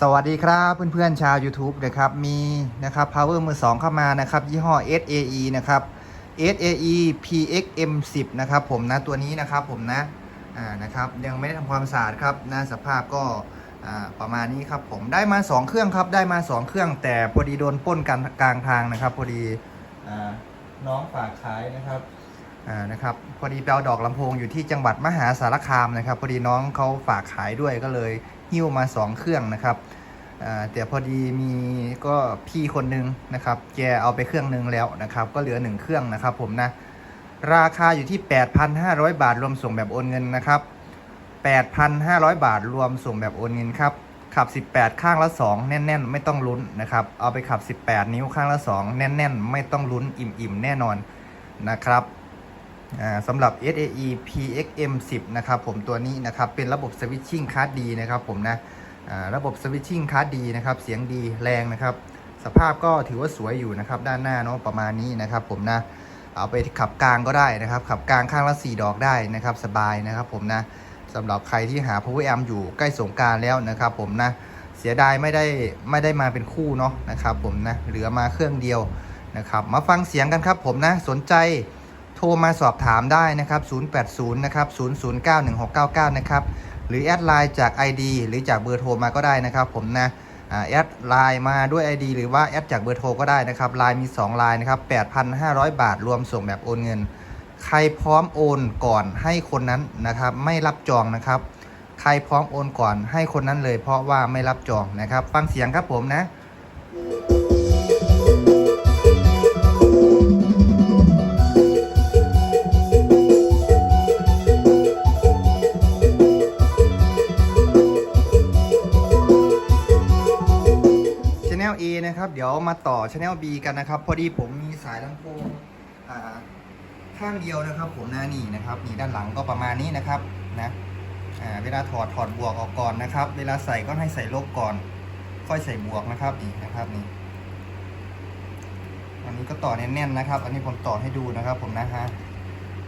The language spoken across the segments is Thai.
สวัสดีครับเพื่อนๆชาว YouTube นะครับมีนะครับ power มือ2เข้ามานะครับ ยี่ห้อ SAE นะครับ SAE PXM10 นะครับผมนะตัวนี้นะครับผมนะอ่านะครับยังไม่ได้ทำความสะอาดครับนะสภาพก็อ่าประมาณนี้ครับผมได้มา 2 เครื่องครับได้มา 2 เครื่อง แต่พอดีโดนป้นกันกลางทางนะครับพอดีอ่าน้องฝากขายนะครับ อ่านะครับพอดีไปเอาดอกลำโพงอยู่ที่จังหวัดมหาสารคามนะครับ พอดีน้องเขาฝากขายด้วยก็เลยหิ้วมา 2 เครื่องนะครับแต่พอดีมีก็พี่คนนึงนะครับ แกเอาไปเครื่องนึงแล้วนะครับ ก็เหลือ 1 เครื่องนะครับ ผมนะ ราคาอยู่ที่ 8,500 บาท รวมส่งแบบโอนเงินนะครับ 8,500 บาทรวมส่งแบบโอนเงินครับ ขับ 18 ข้างละ 2 แน่น ๆ ไม่ต้องลุ้นนะครับ เอาไปขับ 18 นิ้วข้างละ 2 แน่น ๆ ไม่ต้องลุ้นอิ่ม ๆ แน่นอนนะครับ สำหรับ SAE PXM 10นะครับผมตัวนี้นะครับเป็นระบบสวิตชิ่งคาร์ดดีนะครับผมนะระบบสวิตชิ่งคาร์ดดีนะครับเสียงดีแรงนะครับสภาพก็ถือว่าสวยอยู่นะครับด้านหน้าเนาะประมาณนี้นะครับผมนะเอาไปขับกลางก็ได้นะครับ ขับกลางข้างละ 4 ดอกได้นะครับสบายนะครับผมนะสำหรับใครที่หา Power Amp อยู่ใกล้สงการแล้วนะครับผมนะเสียดายไม่ได้ไม่ได้มาเป็นคู่เนาะนะครับผมนะเหลือมาเครื่องเดียวนะครับมาฟังเสียงกันครับผมนะสนใจ รมาสอบถามได้นะครับ 080 นะครับ 0091699 นะครับ หรือแอดไลน์จาก ID หรือจากเบอร์โทรมาก็ได้นะครับ ผมนะแอดไลน์มาด้วย ID หรือว่าแอดจากเบอร์โทรก็ได้นะครับไลน์มี2ไลน์นะครับ 8,500 บาท รวมส่งแบบโอนเงิน ใครพร้อมโอนก่อนให้คนนั้นนะครับ ไม่รับจองนะครับ ใครพร้อมโอนก่อนให้คนนั้นเลย เพราะว่าไม่รับจองนะครับ ฟังเสียงครับผมนะ นะครับ เดี๋ยวมาต่อ Channel B กันนะครับ พอดีผมมีสายลำโพงข้างเดียวนะครับ ผมนะนี่นะครับนี่ด้านหลังก็ประมาณนี้นะครับนะเวลาถอดถอดบวกออกก่อนนะครับ เวลาใส่ก็ให้ใส่ลบก่อน ค่อยใส่บวกนะครับนี่นะครับนี่อันนี้ก็ต่อแน่นๆนะครับ อันนี้ผมต่อให้ดูนะครับ ผมนะฮะ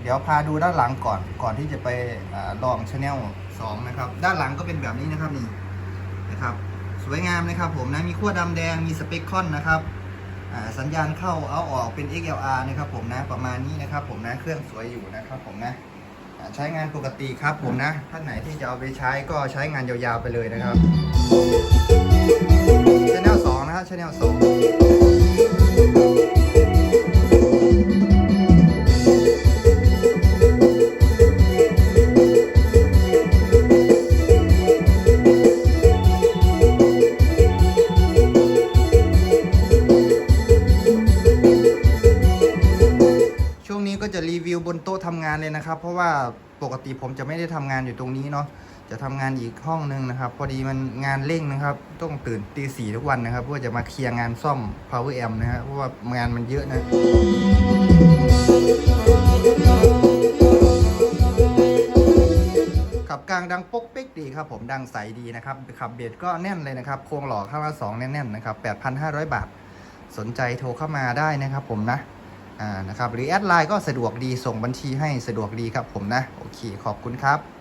เดี๋ยวพาดูด้านหลังก่อนก่อนที่จะไปอลอง Channel 2นะครับ ด้านหลังก็เป็นแบบนี้นะครับนี่นะครับ สวยงามนะครับผมนะมีขั้วดำแดงมีสเปคคอนนะครับสัญญาณเข้าเอาออกเป็น XLR นะครับผมนะประมาณนี้นะครับผมนะเครื่องสวยอยู่นะครับผมนะใช้งานปกติครับผมนะท่านไหนที่จะเอาไปใช้ก็ใช้งานยาวๆไปเลยนะครับชแนลสองนะครับชแนลสอง นี้ก็จะรีวิวบนโต๊ะทำงานเลยนะครับ เพราะว่าปกติผมจะไม่ได้ทำงานอยู่ตรงนี้เนาะจะทำงานอีกห้องนึงนะครับ พอดีมันงานเร่งนะครับ ต้องตื่นตีสี่ทุกวันนะครับ เพื่อจะมาเคลียร์งานซ่อม power amp นะฮะเพราะว่างานมันเยอะนะขับกลางดังป๊กเป๊กดีครับผมดังใสดีนะครับขับเบสก็แน่นเลยนะครับ โครงหล่อข้างละสองแน่นๆนะครับ 8,500 บาท สนใจโทรเข้ามาได้นะครับผมนะ อ่านะครับหรือแอดไลน์ก็สะดวกดีส่งบัญชีให้สะดวกดีครับผมนะ โอเค ขอบคุณครับ